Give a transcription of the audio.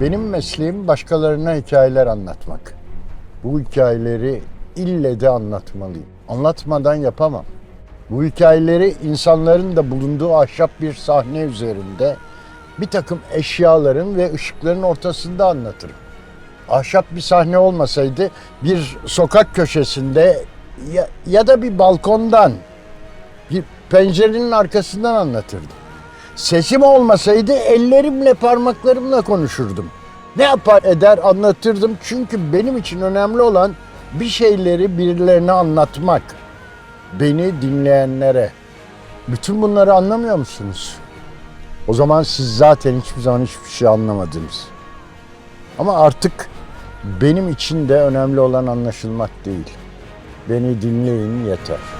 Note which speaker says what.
Speaker 1: Benim mesleğim başkalarına hikayeler anlatmak. Bu hikayeleri ille de anlatmalıyım. Anlatmadan yapamam. Bu hikayeleri insanların da bulunduğu ahşap bir sahne üzerinde bir takım eşyaların ve ışıkların ortasında anlatırım. Ahşap bir sahne olmasaydı bir sokak köşesinde ya, ya da bir balkondan bir pencerenin arkasından anlatırdım. Sesim olmasaydı ellerimle parmaklarımla konuşurdum. Ne yapar eder anlatırdım çünkü benim için önemli olan bir şeyleri birilerine anlatmak. Beni dinleyenlere. Bütün bunları anlamıyor musunuz? O zaman siz zaten hiçbir zaman hiçbir şey anlamadınız. Ama artık benim için de önemli olan anlaşılmak değil. Beni dinleyin yeter.